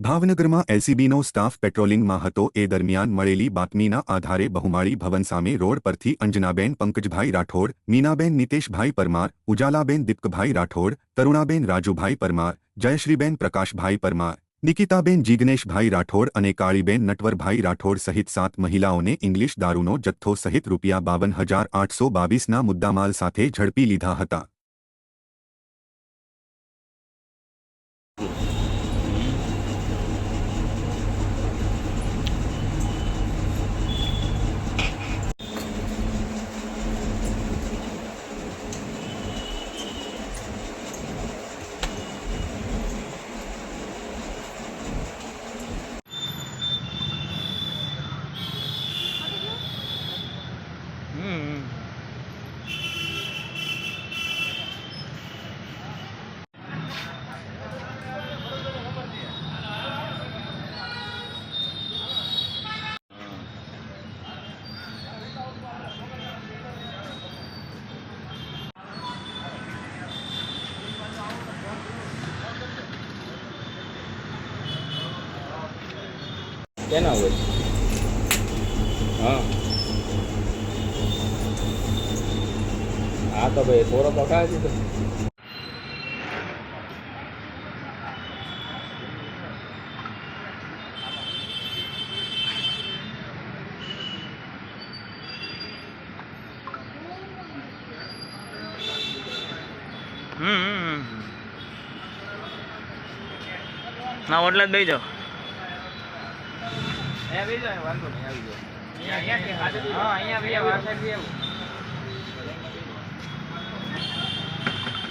ભાવનગરમાં એલસીબીનો સ્ટાફ પેટ્રોલિંગમાં હતો. એ દરમિયાન મળેલી બાતમીના આધારે બહુમાળી ભવન સામે રોડ પરથી અંજનાબેન પંકજભાઈ રાઠોડ, મીનાબેન નિતેશભાઈ પરમાર, ઉજાલાબેન દીપકભાઈ રાઠોડ, તરુણાબેન રાજુભાઈ પરમાર, જયશ્રીબેન પ્રકાશભાઈ પરમાર, નિકિતાબેન જીગ્નેશભાઈ રાઠોડ અને કાળીબેન નટવરભાઈ રાઠોડ સહિત સાત મહિલાઓને ઇંગ્લિશ દારૂનો જથ્થો સહિત રૂપિયા બાવન હજાર આઠસો બાવીસના મુદ્દામાલ સાથે ઝડપી લીધા હતા. કેના હોય? હા. હા તો ભાઈ થોડો પકાવી દીધો હમ. ના, ઓટલા જ દઈ જાઓ. અહીંયા બેસી જાઓ, વાંધો નહીં આવી જાય અહીંયા અહીંયા હા અહીંયા બે વાસણ બી આવું